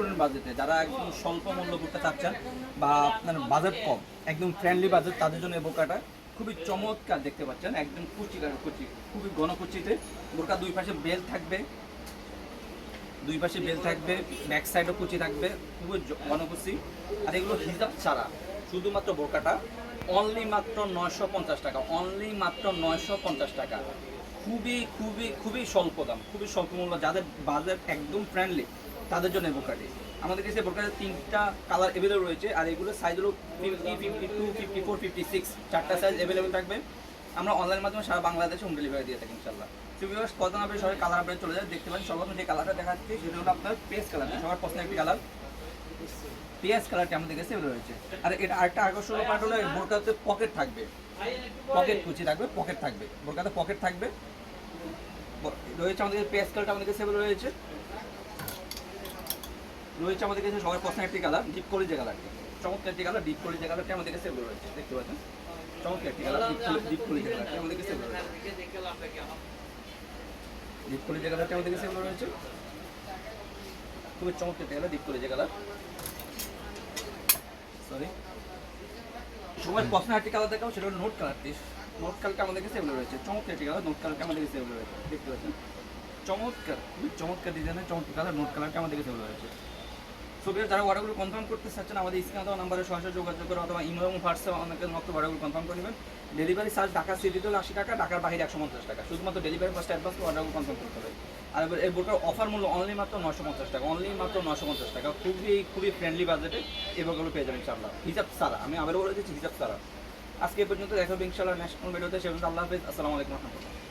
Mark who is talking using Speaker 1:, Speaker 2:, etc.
Speaker 1: Student বাজেটে যারা একদম স্বল্প মূল্য বোরকা চাচ্ছেন বা আপনার বাজেট কম, একদম ফ্রেন্ডলি বাজেট তাদের জন্য এই বোরকাটা খুবই চমৎকার দেখতে পাচ্ছেন, একদম কুচি কুচি খুবই ঘন কুচিতে বোরকা দুই পাশে বেল থাকবে, দুই পাশে বেল থাকবে ব্যাক সাইডও কুচি থাকবে, খুবই ঘনকুচি। আর এগুলো হিজাব ছাড়া শুধুমাত্র বোরকাটা অনলি মাত্র নয়শো পঞ্চাশ টাকা অনলি মাত্র নয়শো পঞ্চাশ টাকা। খুবই খুবই খুবই স্বল্প দাম, খুবই স্বল্প মূল্য, যাদের বাজেট একদম ফ্রেন্ডলি তাদের জন্য বোরকাটি আমাদের কাছে বোরকার তিনটা কালার অ্যাভেলেবল রয়েছে, আর এগুলো সাইজ হলো fifty fifty two fifty four fifty six চারটা সাইজ অ্যাভেলেবল থাকবে। আমরা অনলাইনের মাধ্যমে সারা বাংলাদেশে হোম ডেলিভারি দিয়ে থাকি ইনশাল্লাহ সুবিধাস কত না সবাই কালার আপনি চলে যায়, দেখতে পারেন সর্বপ্রথম যে কালারটা দেখাচ্ছি, সেটা হলো আপনার পেস কালার সবার পছন্দের একটি কালার পেঁয়াজ কালারটি আমাদের কাছে রয়েছে। আর এটা আরেকটা আকর্ষণীয় পার্ট হলো, বোরকাতে পকেট থাকবে। পকেট কুচি থাকবে পকেট থাকবে। বোরকাতে পকেট থাকবে। রয়েছে আমাদের পেঁয়াজ কালারটা আমাদের কাছে রয়েছে। রয়েছে আমাদের কাছে সবার পছন্দের একটি কালার ডিপ কলিজে কালারটি চমৎকার একটি কালার ডিপ কলিজে কালারটি আমাদের কাছে রয়েছে। দেখতে পাচ্ছেন? চমৎকার একটি কালার ডিপ কলিজে কালারটি আমাদের কাছে ডিপ কলিজে কালারটি আমাদের কাছে রয়েছে। খুবই চমৎকার একটি কালার ডিপ কলিজে কালার সরি সবার পছন্দের একটি কালার দেখাও সেটা হলো নোট কালারটি নোট কালারটা আমাদের কাছে এগুলো রয়েছে। চমৎকার একটি কালার নোট কালারটা আমাদের কাছে এগুলো রয়েছে। দেখতে পাচ্ছেন? চমৎকার, খুবই চমৎকার ডিজাইনের চমৎকার কালার নোট কালারটা আমাদের কাছে রয়েছে। সো বিয়ার যারা অর্ডারগুলো কনফার্ম করতে চাচ্ছেন, আমাদের স্ক্রিনে দেওয়া নাম্বারে সরাসরি যোগাযোগ করে অথবা ইমেল এবং হোয়াটসঅ্যাপ আমাকে নক করে অর্ডারগুলো কনফার্ম করে নেবেন। ডেলিভারি চার্জ ঢাকা সিটিতে হলো আশি টাকা, ঢাকার বাইরে একশো পঞ্চাশ টাকা। শুধুমাত্র ডেলিভারি ফার্স্ট অ্যাডভান্স অর্ডারগুলো কনফার্ম করতে হবে। আর এবার এই বোটার অফার মূল্য অনলি মাত্র নশো পঞ্চাশ টাকা অনলি মাত্র নশো পঞ্চাশ টাকা। খুবই খুবই ফ্রেন্ডলি বাজেটে এই বোগুলো পেয়ে যাবেন ইনশাআল্লাহ। হিসাব সারা আমি আবারও বলে দিচ্ছি হিসাব সারা আজকে পর্যন্ত দেখা হবে ইনশাআল্লাহ ন্যাশনাল ভিডিওতে সে আল্লাহ হাফিজ। আসসালামু আলাইকুম রহমতুল্লাহ।